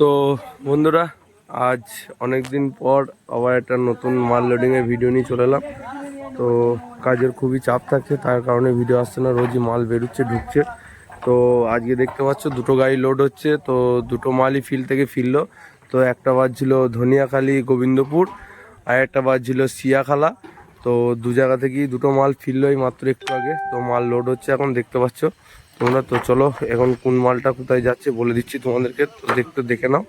তো বন্ধুরা, আজ অনেক দিন পর আবার একটা নতুন মাল লোডিংয়ের ভিডিও নিয়ে চলে এলাম। তো কাজের খুবই চাপ থাকছে তার কারণে ভিডিও আসছে না, রোজই মাল বেরোচ্ছে, ঢুকছে। তো আজকে দেখতে পাচ্ছ, দুটো গাড়ি লোড হচ্ছে, তো দুটো মালই ফিল্ড থেকে ফিরলো। তো একটা বাজছিল ধনিয়াখালী, গোবিন্দপুর, আর একটা বাজছিল সিয়াখালা তো দু জায়গা থেকেই দুটো মাল ফিরলো এই মাত্র একটু আগে। তো মাল লোড হচ্ছে এখন, দেখতে পাচ্ছ। তোমরা তো চলো, এখন কোন মালটা কোথায় যাচ্ছে বলে দিচ্ছি তোমাদেরকে, তো দেখতে দেখে নাও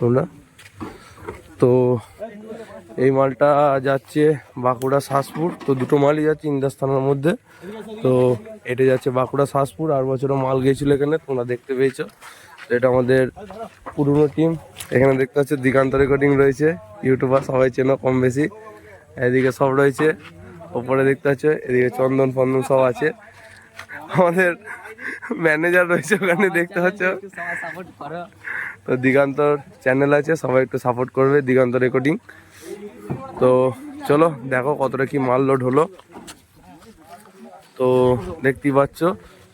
তোমরা। তো এই মালটা যাচ্ছে বাঁকুড়া শাসপুর, তো দুটো মালই যাচ্ছে ইন্দাস থানার মধ্যে। তো এটা যাচ্ছে বাঁকুড়া শাসপুর, আর বছরও মাল গিয়েছিল এখানে, তোমরা দেখতে পেয়েছ। এটা আমাদের পুরনো টিম এখানে দেখতে পাচ্ছ দিগান্ত রেকর্ডিং রয়েছে। ইউটিউবার সবাই চেনো কম বেশি। এদিকে সব রয়েছে, ওপরে দেখতে পাচ্ছ, এদিকে চন্দন ফন্দন সব আছে। আমাদের ম্যানেজার রয়েছে ওখানে দেখতে পাচ্ছ তো দিগান্তর চ্যানেল আছে সবাই একটু সাপোর্ট করবে দিগান্ত রেকর্ডিং তো চলো দেখো কতটা কি মাল লোড হলো। তো দেখতেই পাচ্ছ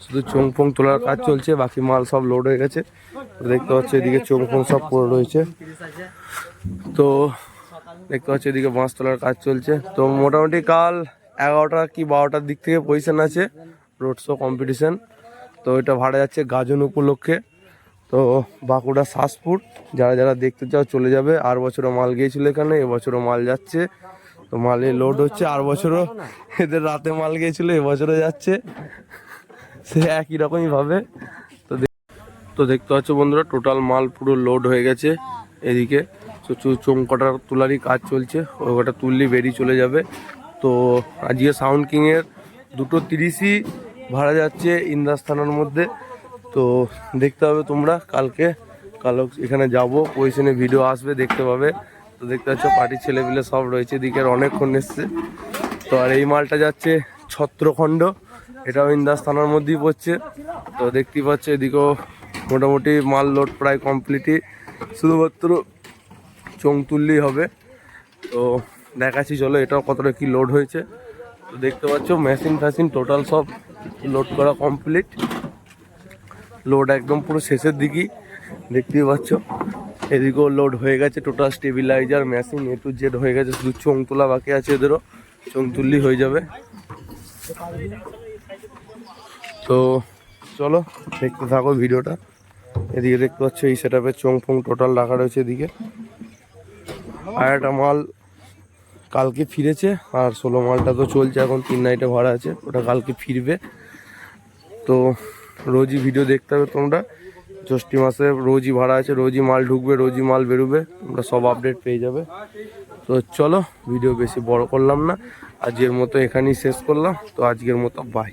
শুধু চোং ফোং তোলার কাজ চলছে বাকি মাল সব লোড হয়ে গেছে। দেখতে পাচ্ছ এদিকে চোং ফোং সব পড়ে রয়েছে। তো দেখতে পাচ্ছ এদিকে বাঁশ তোলার কাজ চলছে। তো মোটামুটি কাল এগারোটা কি বারোটার দিক থেকে পজিশন আছে রোড শো কম্পিটিশন তো এটা ভাড়া যাচ্ছে গাজন উপলক্ষে। তো বাঁকুড়া শাসপুর যারা যারা দেখতে চাও চলে যাবে। আর বছরও মাল গিয়েছিল এখানে এবছরও মাল যাচ্ছে। তো মালে লোড হচ্ছে, আর বছরও এদের রাতে মাল গিয়েছিল এবছরও যাচ্ছে। সে একই রকমই ভাবে। তো তো দেখতে পাচ্ছ বন্ধুরা টোটাল মাল পুরো লোড হয়ে গেছে এদিকে। চোমকটার তোলারই কাজ চলছে ওই কটা তুললেই বেরিয়ে চলে যাবে। তো আজকে সাউন্ড কিংয়ের দুটো তিরিশই ভাড়া যাচ্ছে ইন্দাস থানার মধ্যে। তো দেখতে হবে তোমরা, কালকে কালো এখানে যাব, পজিশনে ভিডিও আসবে, দেখতে পাবে। তো দেখতে পাচ্ছ পার্টির ছেলেপিলে সব রয়েছে, এদিকে আর অনেকক্ষণ এসছে। তো আর এই মালটা যাচ্ছে ছত্রখণ্ড, এটাও ইন্দাস থানার মধ্যেই পড়ছে। তো দেখতেই পাচ্ছ এদিকেও মোটামুটি মাল লোড প্রায় কমপ্লিটই শুধুমাত্র চোং তুললেই হবে। তো দেখাচ্ছি, চলো এটাও কতটা কি লোড হয়েছে। তো দেখতে পাচ্ছ মেশিন ফ্যাশিন টোটাল সব লোড করা কমপ্লিট লোড একদম পুরো শেষের দিকেই দেখতেই পাচ্ছ। এদিকেও লোড হয়ে গেছে total stabiliser machine A to Z হয়ে গেছে, শুধু চোং তোলা বাকি আছে এদেরও। চোং তুললেই হয়ে যাবে। তো চলো, দেখতে থাকো ভিডিওটা। এদিকে দেখতে পাচ্ছ এই সেট আপের চোং ফোং টোটাল রাখা রয়েছে এদিকে। আর একটা মাল কালকে ফিরেছে, আর ষোলো মালটা তো চলছে এখন, তিন নাইটে ভাড়া আছে, ওটা কালকে ফিরবে। তো রোজই ভিডিও দেখতে হবে তোমরা। ষষ্ঠী মাসে রোজই ভাড়া আছে, রোজই মাল ঢুকবে, রোজই মাল বেরোবে, তোমরা সব আপডেট পেয়ে যাবে। তো চলো ভিডিও বেশি বড় করলাম না, আজকের মতো এখানেই শেষ করলাম, তো আজকের মতো বাই